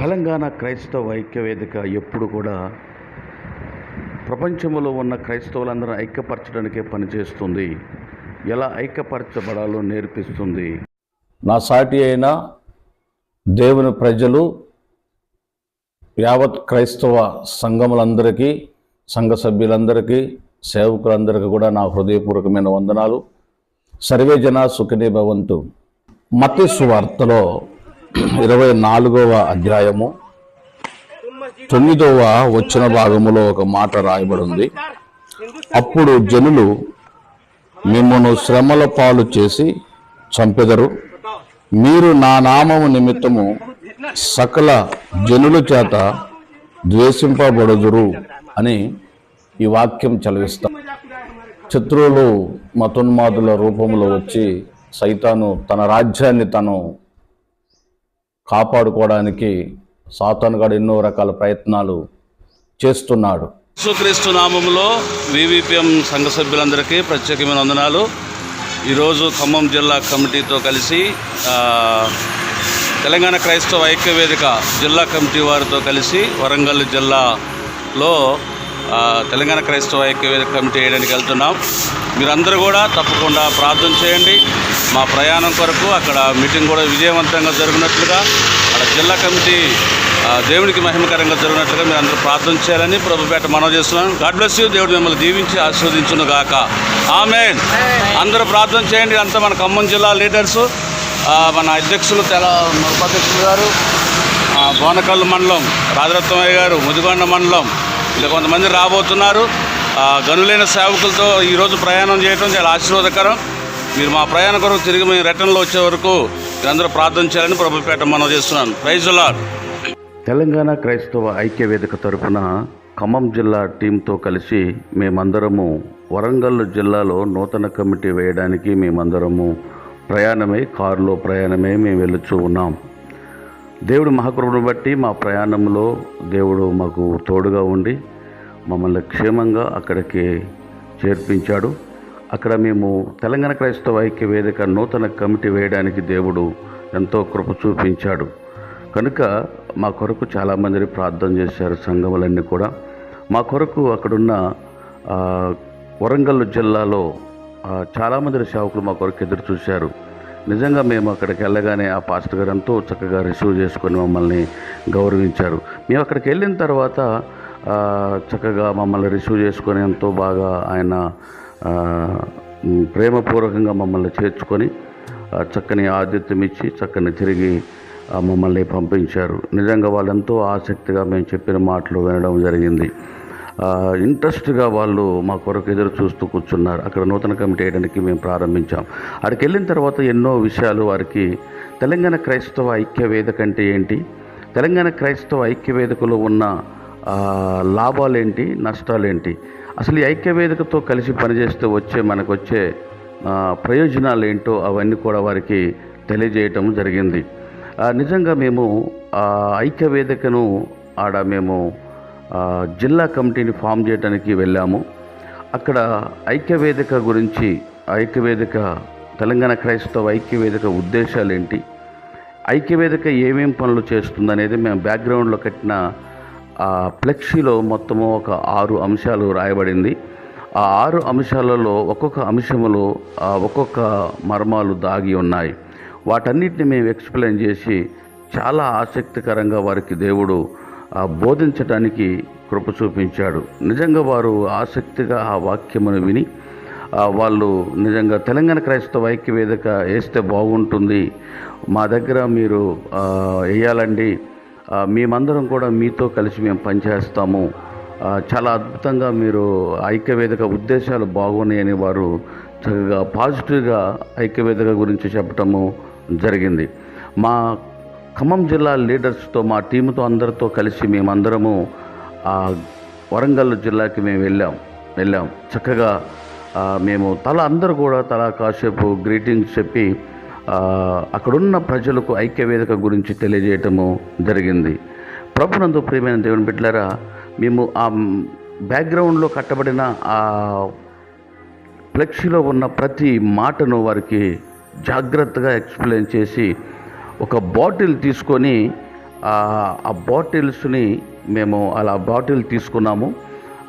తెలంగాణ క్రైస్తవ ఐక్యవేదిక ఎప్పుడు కూడా ప్రపంచంలో ఉన్న క్రైస్తవులందరూ ఐక్యపరచడానికే పనిచేస్తుంది. ఎలా ఐక్యపరచబడాలో నేర్పిస్తుంది. నా సాటి అయిన దేవుని ప్రజలు యావత్ క్రైస్తవ సంఘములందరికీ సంఘ సభ్యులందరికీ సేవకులందరికీ కూడా నా హృదయపూర్వకమైన వందనాలు. సర్వే జనా సుఖనే భవంతు. మతి సువార్తలో ఇరవై నాలుగవ అధ్యాయము తొమ్మిదవ వచ్చిన భాగములో ఒక మాట రాయబడి ఉంది అప్పుడు జనులు మిమ్మను శ్రమల పాలు చేసి చంపెదరు. మీరు నా నామము నిమిత్తము సకల జనుల చేత ద్వేషింపబడుదురు అని ఈ వాక్యం చదివిస్తాం. శత్రువులు మతోన్మాదుల రూపంలో వచ్చి సైతాను తన రాజ్యాన్ని తను కాపాడుకోవడానికి సాతానుగాడు ఎన్నో రకాల ప్రయత్నాలు చేస్తున్నాడు. యేసుక్రీస్తు నామంలో వివిపిఎం సంఘ సభ్యులందరికీ ప్రత్యేకమైన వందనాలు. ఈరోజు ఖమ్మం జిల్లా కమిటీతో కలిసి తెలంగాణ క్రైస్తవ ఐక్య వేదిక జిల్లా కమిటీ వారితో కలిసి వరంగల్ జిల్లాలో తెలంగాణ క్రైస్తవ ఐక్యవేద కమిటీ వేయడానికి వెళ్తున్నాం. మీరందరూ కూడా తప్పకుండా ప్రార్థన చేయండి. మా ప్రయాణం కొరకు అక్కడ మీటింగ్ కూడా విజయవంతంగా జరిగినట్లుగా అక్కడ జిల్లా కమిటీ దేవునికి మహిమకరంగా జరిగినట్లుగా మీరు అందరూ ప్రార్థన చేయాలని ప్రభుపేట మనవి చేస్తున్నాను గాడ్ బ్లెస్ యూ. దేవుడు మిమ్మల్ని దీవించి ఆశీర్వదించును గాక. ఆమె అందరూ ప్రార్థన చేయండి. అంతా మన ఖమ్మం జిల్లా లీడర్స్ మన అధ్యక్షులు తెల ఉపాధ్యక్షులు గారు బోనకల్లు మండలం రాజరత్నమయ్య గారు ముదిగొండ మండలం ఇలా కొంతమంది రాబోతున్నారు. గనులైన సేవకులతో ఈరోజు ప్రయాణం చేయడం చాలా ఆశీర్వాదకరం. మీరు మా ప్రయాణం కొరకు తిరిగి మేము రిటర్న్లో వచ్చే వరకు మీరందరూ ప్రార్థన చేయాలని ప్రభుపేట మనం చేస్తున్నాను. ప్రైజ్ తెలంగాణ క్రైస్తవ ఐక్య వేదిక తరఫున ఖమ్మం జిల్లా టీంతో కలిసి మేమందరము వరంగల్ జిల్లాలో నూతన కమిటీ వేయడానికి మేమందరము ప్రయాణమై కారులో ప్రయాణమై మేము వెళుచూ ఉన్నాం. దేవుడు మహాకృపను బట్టి మా ప్రయాణంలో దేవుడు మాకు తోడుగా ఉండి మమ్మల్ని క్షేమంగా అక్కడికి చేర్పించాడు. అక్కడ మేము తెలంగాణ క్రైస్తవ ఐక్య వేదిక నూతన కమిటీ వేయడానికి దేవుడు ఎంతో కృప చూపించాడు. కనుక మా కొరకు చాలామంది ప్రార్థన చేశారు సంఘములన్నీ కూడా. మా కొరకు అక్కడున్న వరంగల్ జిల్లాలో చాలామంది సేవకులు మా కొరకు ఎదురు చూశారు. నిజంగా మేము అక్కడికి వెళ్ళగానే ఆ పాస్టర్ గారు ఎంతో చక్కగా రిసీవ్ చేసుకొని మమ్మల్ని గౌరవించారు. మేము అక్కడికి వెళ్ళిన తర్వాత చక్కగా మమ్మల్ని రిసీవ్ చేసుకొని ఎంతో బాగా ఆయన ప్రేమపూర్వకంగా మమ్మల్ని చేర్చుకొని చక్కని ఆతిథ్యం ఇచ్చి చక్కని తిరిగి మమ్మల్ని పంపించారు. నిజంగా వాళ్ళు ఎంతో ఆసక్తిగా మేము చెప్పిన మాటలు వినడం జరిగింది. ఇంట్రెస్ట్గా వాళ్ళు మా కొరకు ఎదురు చూస్తూ కూర్చున్నారు. అక్కడ నూతన కమిటీ వేయడానికి మేము ప్రారంభించాం. అక్కడికి వెళ్ళిన తర్వాత ఎన్నో విషయాలు వారికి తెలంగాణ క్రైస్తవ ఐక్య వేదిక అంటే ఏంటి? తెలంగాణ క్రైస్తవ ఐక్య వేదికలో ఉన్న లాభాలేంటి? నష్టాలేంటి? అసలు ఈ ఐక్య వేదికతో కలిసి పనిచేస్తే వచ్చే మనకు వచ్చే ప్రయోజనాలు ఏంటో అవన్నీ కూడా వారికి తెలియజేయటం జరిగింది. నిజంగా మేము ఐక్యవేదికను ఐక్య వేదికను ఆడ మేము జిల్లా కమిటీని ఫామ్ చేయడానికి వెళ్ళాము. అక్కడ ఐక్యవేదిక గురించి ఐక్యవేదిక తెలంగాణ క్రైస్తవ ఐక్యవేదిక ఉద్దేశాలు ఏంటి ఐక్యవేదిక ఏమేం పనులు చేస్తుంది అనేది మేము బ్యాక్గ్రౌండ్లో కట్టిన ఆ ఫ్లెక్సీలో మొత్తము ఒక ఆరు అంశాలు రాయబడింది. ఆ ఆరు అంశాలలో ఒక్కొక్క అంశములో ఒక్కొక్క మర్మాలు దాగి ఉన్నాయి. వాటన్నిటిని మేము ఎక్స్ప్లెయిన్ చేసి చాలా ఆసక్తికరంగా వారికి దేవుడు ఆ, కృప చూపించాడు. నిజంగా వారు ఆసక్తిగా ఆ వాక్యమును విని వాళ్ళు నిజంగా తెలంగాణ క్రైస్తవ ఐక్య వేదిక వేస్తే బాగుంటుంది మా దగ్గర మీరు వేయాలండి మేమందరం కూడా మీతో కలిసి మేము పనిచేస్తాము చాలా అద్భుతంగా మీరు ఐక్య వేదిక ఉద్దేశాలు బాగున్నాయని వారు చక్కగా పాజిటివ్గా ఐక్య వేదిక గురించి చెప్పటము జరిగింది. మా ఖమ్మం జిల్లా లీడర్స్తో మా టీముతో అందరితో కలిసి మేమందరము ఆ వరంగల్ జిల్లాకి మేము వెళ్ళాం. వెళ్ళాం. చక్కగా మేము తల అందరూ కూడా తల కాసేపు గ్రీటింగ్స్ చెప్పి అక్కడున్న ప్రజలకు ఐక్య వేదిక గురించి తెలియజేయటము జరిగింది. ప్రభునందు ప్రియమైన దేవుని బిడ్డలారా మేము ఆ బ్యాక్గ్రౌండ్లో కట్టబడిన ఆ ఫ్లెక్సీలో ఉన్న ప్రతి మాటను వారికి జాగ్రత్తగా ఎక్స్ప్లెయిన్ చేసి ఒక బాటిల్ తీసుకొని ఆ బాటిల్స్ని మేము అలా బాటిల్ తీసుకున్నాము.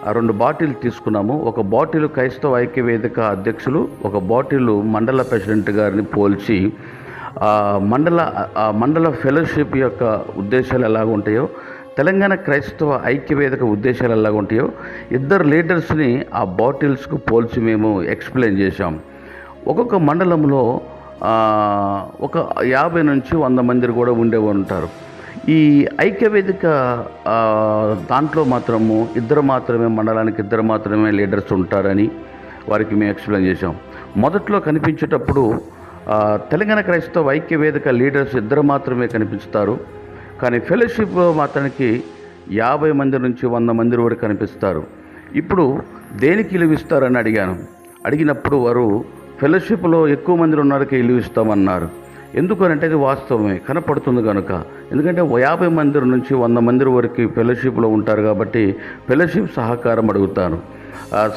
ఆ రెండు బాటిల్ తీసుకున్నాము. ఒక బాటిల్ క్రైస్తవ ఐక్య వేదిక అధ్యక్షులు ఒక బాటిల్ మండల ప్రెసిడెంట్ గారిని పోల్చి మండల ఆ మండల ఫెలోషిప్ యొక్క ఉద్దేశాలు ఎలా ఉంటాయో తెలంగాణ క్రైస్తవ ఐక్య వేదిక ఉద్దేశాలు ఎలాగ ఉంటాయో ఇద్దరు లీడర్స్ని ఆ బాటిల్స్కు పోల్చి మేము ఎక్స్ప్లెయిన్ చేశాం. ఒక్కొక్క మండలంలో ఒక యాభై నుంచి వంద మంది కూడా ఉండే ఉంటారు. ఈ ఐక్యవేదిక దాంట్లో మాత్రము ఇద్దరు మాత్రమే మండలానికి ఇద్దరు మాత్రమే లీడర్స్ ఉంటారని వారికి మేము ఎక్స్ప్లెయిన్ చేశాం. మొదట్లో కనిపించేటప్పుడు తెలంగాణ క్రైస్తవ ఐక్య వేదిక లీడర్స్ ఇద్దరు మాత్రమే కనిపిస్తారు. కానీ ఫెలోషిప్ మాత్రానికి యాభై మంది నుంచి వంద మంది వరకు కనిపిస్తారు. ఇప్పుడు దేనికి ఇలువ అడిగాను. అడిగినప్పుడు వారు ఫెలోషిప్లో ఎక్కువ మంది ఉన్నారకి ఇల్లు ఇస్తామన్నారు. ఎందుకు అని అంటే అది వాస్తవమే కనపడుతుంది కనుక ఎందుకంటే యాభై మంది నుంచి వంద మంది వరకు ఫెలోషిప్లో ఉంటారు కాబట్టి ఫెలోషిప్ సహకారం అడుగుతాను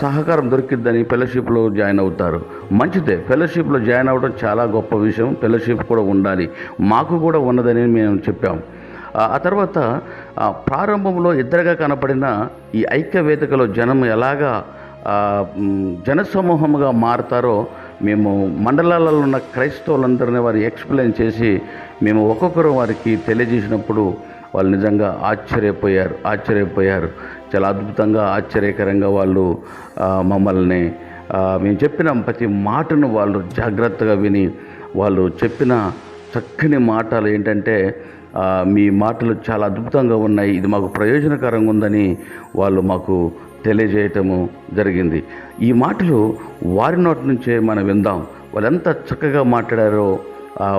సహకారం దొరికిద్దని ఫెలోషిప్లో జాయిన్ అవుతారు. మంచిదే ఫెలోషిప్లో జాయిన్ అవ్వడం చాలా గొప్ప విషయం ఫెలోషిప్ కూడా ఉండాలి. మాకు కూడా ఉన్నదని మేము చెప్పాం. ఆ తర్వాత ప్రారంభంలో ఇద్దరుగా కనపడిన ఈ ఐక్య వేదికలో జనం ఎలాగా జనసమూహముగా మారతారో మేము మండలాలలో ఉన్న క్రైస్తవులందరినీ వారి ఎక్స్ప్లెయిన్ చేసి మేము ఒక్కొక్కరు వారికి తెలియజేసినప్పుడు వాళ్ళు నిజంగా ఆశ్చర్యపోయారు ఆశ్చర్యపోయారు. చాలా అద్భుతంగా ఆశ్చర్యకరంగా వాళ్ళు మమ్మల్ని మేము చెప్పిన ప్రతి మాటను వాళ్ళు జాగ్రత్తగా విని వాళ్ళు చెప్పిన చక్కని మాటలు ఏంటంటే మీ మాటలు చాలా అద్భుతంగా ఉన్నాయి ఇది మాకు ప్రయోజనకరంగా ఉందని వాళ్ళు మాకు తెలియజేయటము జరిగింది. ఈ మాటలు వారి నోటి నుంచే మనం విందాం. వాళ్ళు ఎంత చక్కగా మాట్లాడారో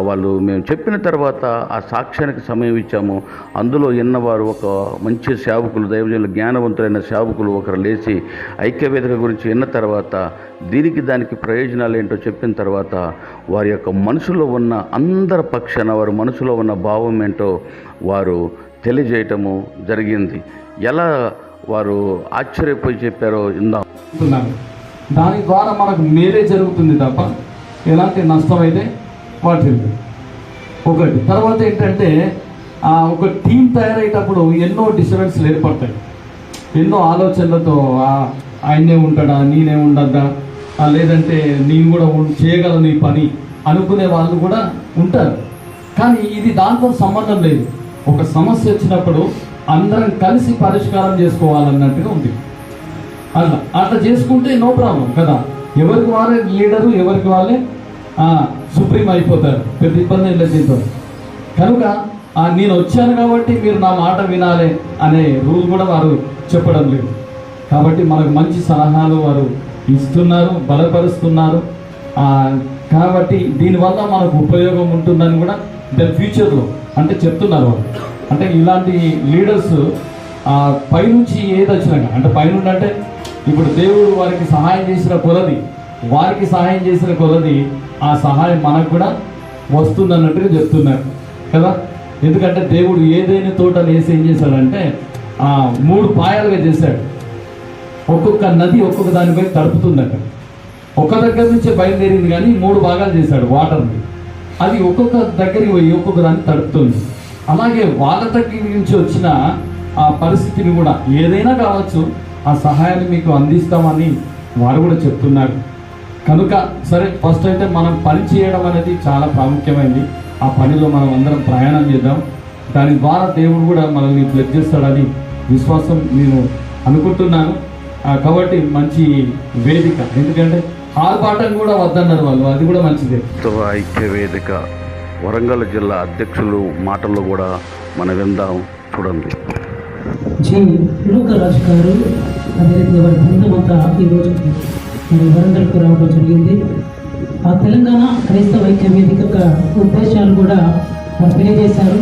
వాళ్ళు మేము చెప్పిన తర్వాత ఆ సాక్ష్యానికి సమయం ఇచ్చాము. అందులో విన్నవారు ఒక మంచి సేవకులు దైవజనులు జ్ఞానవంతులైన సేవకులు ఒకరు లేచి ఐక్యవేదిక గురించి విన్న తర్వాత దీనికి దానికి ప్రయోజనాలు ఏంటో చెప్పిన తర్వాత వారి యొక్క మనసులో ఉన్న అందరి పక్షాన వారి మనసులో ఉన్న భావం ఏంటో వారు తెలియజేయటము జరిగింది. ఎలా వారు ఆశ్చర్యపోయి చెప్పారో ఇందాం దాని ద్వారా మనకు మేలే జరుగుతుంది తప్ప ఎలాంటి నష్టం అయితే వాటిల్లు. ఒకటి. తర్వాత ఏంటంటే ఒక టీం తయారయ్యేటప్పుడు ఎన్నో డిస్టర్బెన్స్లు ఏర్పడతాయి. ఎన్నో ఆలోచనలతో ఆయనే ఉంటాడా నేనే ఉండద్దా లేదంటే నేను కూడా చేయగలను ఈ పని అనుకునే వాళ్ళు కూడా ఉంటారు. కానీ ఇది దాంతో సంబంధం లేదు. ఒక సమస్య వచ్చినప్పుడు అందరం కలిసి పరిష్కారం చేసుకోవాలన్నట్టుగా ఉంది. అట్లా అట్లా చేసుకుంటే నో ప్రాబ్లం కదా. ఎవరికి వారే లీడరు ఎవరికి వాళ్ళే సుప్రీం అయిపోతారు. పెద్ద ఇబ్బంది లేదు దీంతో. కనుక నేను వచ్చాను కాబట్టి మీరు నా మాట వినాలి అనే రూల్ కూడా వారు చెప్పడం లేదు. కాబట్టి మనకు మంచి సలహాలు వారు ఇస్తున్నారు బలపరుస్తున్నారు. కాబట్టి దీనివల్ల మనకు ఉపయోగం ఉంటుందని కూడా ద ఫ్యూచర్లో అంటే చెప్తున్నారు వాళ్ళు. అంటే ఇలాంటి లీడర్స్ పైనుంచి ఏది వచ్చినాక అంటే పైనుండి అంటే ఇప్పుడు దేవుడు వారికి సహాయం చేసిన కొలది వారికి సహాయం చేసిన కొలది ఆ సహాయం మనకు కూడా వస్తుంది అన్నట్టుగా చెప్తున్నారు కదా? ఎందుకంటే దేవుడు ఏదైనా తోటలు వేసి ఏం చేశాడంటే ఆ మూడు పాయాలుగా చేశాడు. ఒక్కొక్క నది ఒక్కొక్క దానిపై తడుపుతుందట. ఒక దగ్గర నుంచే బయలుదేరింది కానీ మూడు భాగాలు చేశాడు వాటర్ని అది ఒక్కొక్క దగ్గరికి పోయి ఒక్కొక్క దాన్ని తడుపుతుంది. అలాగే వాళ్ళ దగ్గర నుంచి వచ్చిన ఆ పరిస్థితిని కూడా ఏదైనా కావచ్చు ఆ సహాయాన్ని మీకు అందిస్తామని వారు కూడా చెప్తున్నారు. కనుక సరే ఫస్ట్ అయితే మనం పని చేయడం అనేది చాలా ప్రాముఖ్యమైనది ఆ పనిలో మనం అందరం ప్రయాణం చేద్దాం. దాని ద్వారా దేవుడు కూడా మనల్ని బ్లెస్ చేస్తాడని విశ్వాసం నేను అనుకుంటున్నాను. కాబట్టి మంచి వేదిక. ఎందుకంటే ఆర్పాటం కూడా వద్దన్నారు వాళ్ళు. అది కూడా మంచిదే. ఐక్య వేదిక వరంగల్ జిల్లా అధ్యక్షులు మాటల్లో కూడా మనం విందాం చూడండి. జీ లూకరాజు గారు అదే రీతిగా వారి బృందం ఈరోజు మరి వరంగల్కు రావడం జరిగింది. ఆ తెలంగాణ క్రైస్తవ ఐక్య వేదిక యొక్క ఉద్దేశాలు కూడా వారు తెలియజేశారు.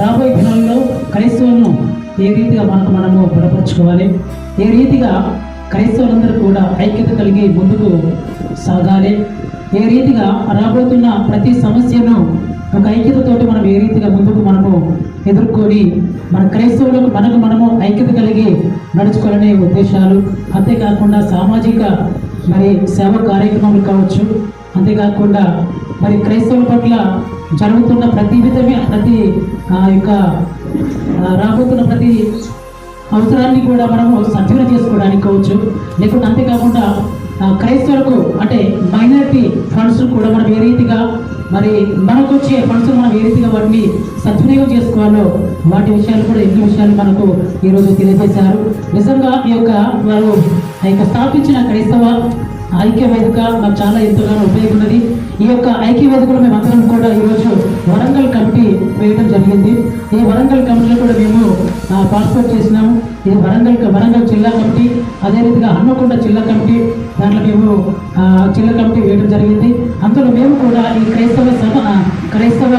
రాబోయే దినాల్లో క్రైస్తవులను ఏ రీతిగా మనకు మనము బలపరచుకోవాలి? ఏ రీతిగా క్రైస్తవులందరూ కూడా ఐక్యత కలిగి ముందుకు సాగాలి? ఏ రీతిగా రాబోతున్న ప్రతి సమస్యను ఒక ఐక్యతతోటి మనం ఏ రీతిగా ముందుకు మనము ఎదుర్కొని మన క్రైస్తవులకు మనకు మనము ఐక్యత కలిగి నడుచుకోవాలనే ఉద్దేశాలు అంతేకాకుండా సామాజిక మరి సేవ కార్యక్రమాలు కావచ్చు అంతేకాకుండా మరి క్రైస్తవుల పట్ల జరుగుతున్న ప్రతి విధమే ప్రతి ఆ యొక్క రాబోతున్న ప్రతి అవసరాన్ని కూడా మనము సద్వినియోగం చేసుకోవడానికి కావచ్చు లేకుంటే అంతేకాకుండా క్రైస్తవులకు అంటే మైనారిటీ ఫండ్స్ కూడా మనం ఏ రీతిగా మరి మనకు వచ్చే ఫండ్స్ మనం ఏ రీతిగా వాటిని సద్వినియోగం చేసుకోవాలో వాటి విషయాలు కూడా ఎన్ని విషయాలు మనకు ఈరోజు తెలియజేశారు. నిజంగా ఈ యొక్క వారు ఆ యొక్క స్థాపించిన క్రైస్తవ ఐక్య వేదిక మాకు చాలా ఎంతగానో ఉపయోగపడినది ఈ యొక్క ఐక్య వేదికలో మేము అందరం కూడా ఈరోజు వరంగల్ కమిటీ వేయడం జరిగింది. ఈ వరంగల్ కమిటీలో కూడా మేము పార్టిసిపేట్ చేసినాము ఇది వరంగల్ వరంగల్ జిల్లా కమిటీ అదే రీతిగా హన్మకొండ జిల్లా కమిటీ దాంట్లో మేము ఆ, కమిటీ వేయడం జరిగింది. అందులో మేము కూడా ఈ క్రైస్తవ సభ క్రైస్తవ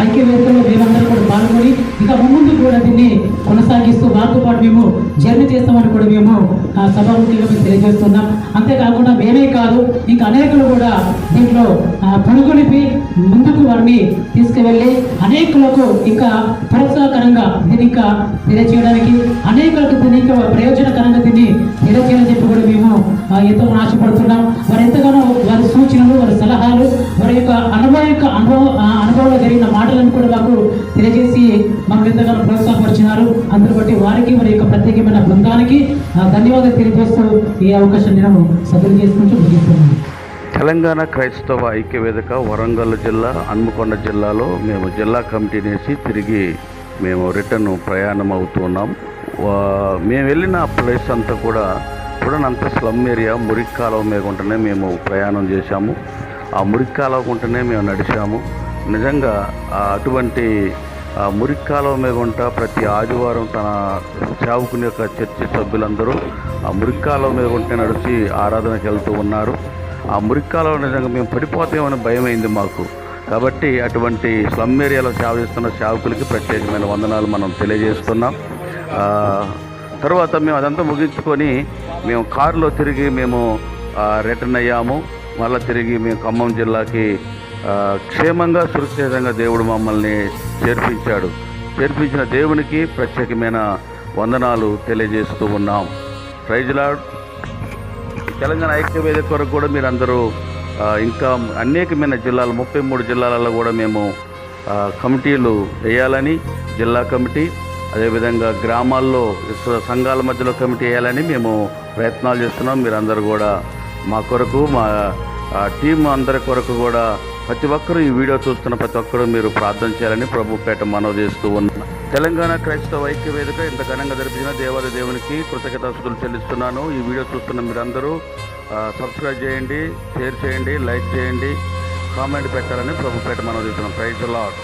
ఐక్యవేత్తలో మేమందరూ కూడా పాల్గొని ఇక ముందు కూడా దీన్ని కొనసాగిస్తూ వారితో పాటు మేము జర్నీ చేస్తామని కూడా మేము ఆ, మేము తెలియజేస్తున్నాం. అంతేకాకుండా మేమే కాదు ఇంకా అనేకులు కూడా దీంట్లో ఆ, ముందుకు వారిని తీసుకువెళ్ళి అనేకులకు ఇంకా ప్రోత్సాహకర దీన్ని ఇంకా తెలియజేయడానికి అనేకులకు తినిక ప్రయోజనకరంగా తిని తెలియజేయాలని చెప్పి కూడా మేము ఎంతో ఆశపడుతున్నాం. వారు ఎంతగానో వారి సూచనలు వారి సలహాలు వారి యొక్క అనుభవ యొక్క అనుభవం అనుభవంలో జరిగిన మాటలను కూడా మాకు తెలియజేసి మమ్మల్ని ఎంతగానో ప్రోత్సాహపరిచినారు. అందరు బట్టి వారికి వారి యొక్క ప్రత్యేకమైన బృందానికి ధన్యవాదాలు తెలియజేస్తూ ఈ అవకాశం నేను సదులు చేసుకుంటూ ముగిస్తున్నాను. తెలంగాణ క్రైస్తవ ఐక్య వేదిక వరంగల్ జిల్లా హన్మకొండ జిల్లాలో మేము జిల్లా కమిటీని వేసి తిరిగి మేము రిటర్న్ ప్రయాణం అవుతున్నాం ఉన్నాం మేము వెళ్ళిన ప్లేస్ అంతా కూడా చూడనంత స్లమ్ ఏరియా మురికి కాలువ మీద ఉంటేనే మేము ప్రయాణం చేశాము. ఆ మురికి కాలువ గుంటనే మేము నడిచాము. నిజంగా అటువంటి మురికి కాలువ మీద ఉంట ప్రతి ఆదివారం తన సేవకుని యొక్క చర్చి సభ్యులందరూ ఆ మురికి కాలువ మీద ఉంటే నడిచి ఆరాధనకి వెళ్తూ ఉన్నారు. ఆ మురికి కాలువ నిజంగా మేము పడిపోతామని భయం అయింది మాకు. కాబట్టి అటువంటి స్లమ్ ఏరియాలో సేవ చేస్తున్న సేవకులకి ప్రత్యేకమైన వందనాలు మనం తెలియజేస్తున్నాం. తర్వాత మేము అదంతా ముగించుకొని మేము కారులో తిరిగి మేము రిటర్న్ అయ్యాము. మళ్ళీ తిరిగి మేము ఖమ్మం జిల్లాకి క్షేమంగా సురక్షితంగా దేవుడు మమ్మల్ని చేర్పించాడు. చేర్పించిన దేవునికి ప్రత్యేకమైన వందనాలు తెలియజేస్తూ ఉన్నాం. ప్రైజ్లాడ్ తెలంగాణ ఐక్య వేదిక వరకు కూడా మీరందరూ ఇంకా అనేకమైన జిల్లాలు ముప్పై మూడు జిల్లాలలో కూడా మేము కమిటీలు వేయాలని జిల్లా కమిటీ అదేవిధంగా గ్రామాల్లో సంఘాల మధ్యలో కమిటీ వేయాలని మేము ప్రయత్నాలు చేస్తున్నాం. మీరందరూ కూడా మా కొరకు మా టీం అందరి కొరకు కూడా ప్రతి ఒక్కరూ ఈ వీడియో చూస్తున్న ప్రతి ఒక్కరూ మీరు ప్రార్థన చేయాలని ప్రభుపేట మనవి చేస్తూ ఉన్నాం. తెలంగాణ క్రైస్తవ ఐక్య వేదిక ఇంత ఘనంగా జరిపించిన దేవాది దేవునికి కృతజ్ఞతాస్తులు చెల్లిస్తున్నాను. ఈ వీడియో చూస్తున్న మీరందరూ సబ్స్క్రైబ్ చేయండి షేర్ చేయండి లైక్ చేయండి కామెంట్ పెట్టాలని ప్రభు మనం మనవి చేస్తున్నాం. Praise lot